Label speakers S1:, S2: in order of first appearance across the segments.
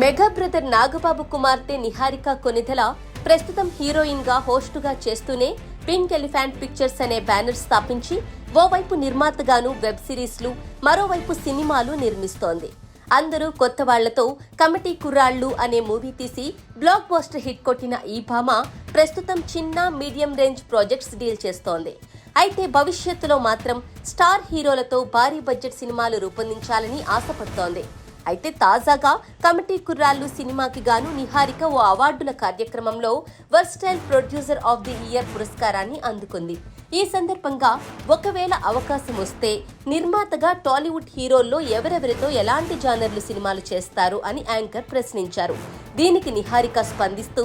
S1: Mega brother Nagababu కుమార్తె నిహారిక కొనిదెల ప్రస్తుతం హీరోయిన్గా హోస్టుగా చేస్తూనే పింక్ ఎలిఫాంట్ పిక్చర్స్ అనే బ్యానర్ స్థాపించి ఓవైపు నిర్మాతగాను వెబ్ సిరీస్లు మరోవైపు సినిమాలు నిర్మిస్తోంది. అందరూ కొత్త వాళ్ళతో కమిటీ కుర్రాళ్ళు అనే మూవీ తీసి బ్లాక్ బస్టర్ హిట్ కొట్టిన ఈ భామ ప్రస్తుతం చిన్న మీడియం రేంజ్ ప్రాజెక్ట్స్ డీల్ చేస్తోంది. అయితే భవిష్యత్తులో మాత్రం స్టార్ హీరోలతో భారీ బడ్జెట్ సినిమాలు రూపొందించాలని ఆశపడుతోంది. అయితే తాజాగా కమిటీ కుర్రాళ్ళు సినిమాకి గాను నిహారిక ఓ అవార్డుల కార్యక్రమంలో versatile producer of the year పురస్కారాన్ని అందుకుంది. ఈ సందర్భంగా ఒకవేళ అవకాశం వస్తే నిర్మాతగా టాలీవుడ్ హీరోల్లో ఎవరెవరితో ఎలాంటి జానర్లు సినిమాలు చేస్తారు అని యాంకర్ ప్రశ్నించారు. దీనికి నిహారిక స్పందిస్తూ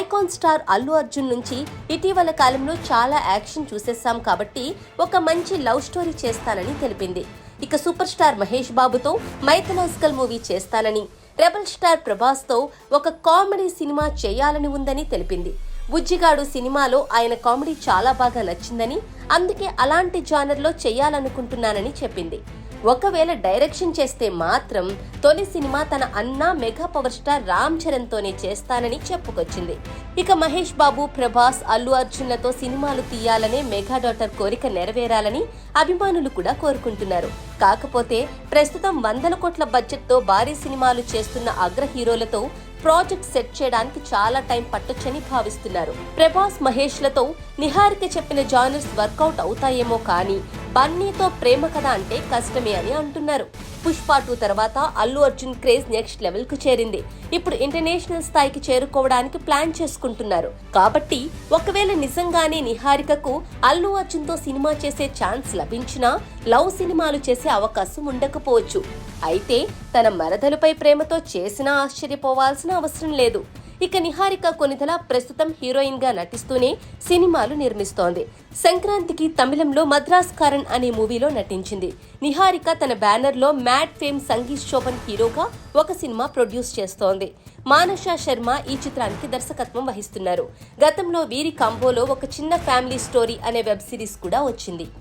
S1: ఐకాన్ స్టార్ అల్లు అర్జున్ నుంచి ఇటీవల కాలంలో చాలా యాక్షన్ చూసేశాం కాబట్టి ఒక మంచి లవ్ స్టోరీ చేస్తానని తెలిపింది. ఇక సూపర్ స్టార్ మహేష్ బాబుతో మైథలాజికల్ మూవీ చేస్తానని రెబల్ స్టార్ ప్రభాస్తో ఒక కామెడీ సినిమా చేయాలని ఉందని తెలిపింది. బుజ్జిగాడు సినిమాలో ఆయన కామెడీ చాలా బాగా నచ్చిందని అందుకే అలాంటి జానర్లో చేయాలనుకుంటున్నానని చెప్పింది. ఒకవేళ డైరెక్షన్ చేస్తే మాత్రం తొలి సినిమా తన అన్న mega power star Ram Charan తోనే చేస్తానని చెప్పుకొచ్చింది. ఇక మహేష్ బాబు ప్రభాస్ అల్లు అర్జున్లతో సినిమాలు తీయాలనే మెగా డాటర్ కోరిక నెరవేరాలని అభిమానులు కూడా కోరుకుంటున్నారు. కాకపోతే ప్రస్తుతం వందల కోట్ల బడ్జెట్తో భారీ సినిమాలు చేస్తున్న అగ్ర హీరోలతో ప్రాజెక్ట్ సెట్ చేయడానికి చాలా టైం పట్టొచ్చని భావిస్తున్నారు. ప్రభాస్ మహేష్లతో నిహారిక చెప్పిన జానర్స్ వర్కౌట్ అవుతాయేమో కానీ బన్నీతో ప్రేమ కథ అంటే కష్టమే అని అంటున్నారు. పుష్ప టూ తర్వాత అల్లు అర్జున్ క్రేజ్ నెక్స్ట్ లెవెల్కు చేరింది. ఇప్పుడు ఇంటర్నేషనల్ స్థాయికి చేరుకోవడానికి ప్లాన్ చేసుకుంటున్నారు. కాబట్టి ఒకవేళ నిజంగానే నిహారికకు అల్లు అర్జున్తో సినిమా చేసే ఛాన్స్ లభించినా లవ్ సినిమాలు చేసే అవకాశం ఉండకపోవచ్చు. అయితే తన మరదలుపై ప్రేమతో చేసినా ఆశ్చర్యపోవాల్సిన అవసరం లేదు. ఇక నిహారిక కొనిదల ప్రస్తుతం హీరోయిన్గా నటిస్తూనే సినిమాలు నిర్మిస్తోంది. సంక్రాంతికి తమిళంలో మద్రాస్ కారన్ అనే మూవీలో నటించింది. నిహారిక తన బ్యానర్లో మ్యాడ్ ఫేమ్ సంగీత్ శోభన్ హీరోగా ఒక సినిమా ప్రొడ్యూస్ చేస్తోంది. మానస శర్మ ఈ చిత్రానికి దర్శకత్వం వహిస్తున్నారు. గతంలో వీరి కాంబోలో ఒక చిన్న ఫ్యామిలీ స్టోరీ అనే వెబ్ సిరీస్ కూడా వచ్చింది.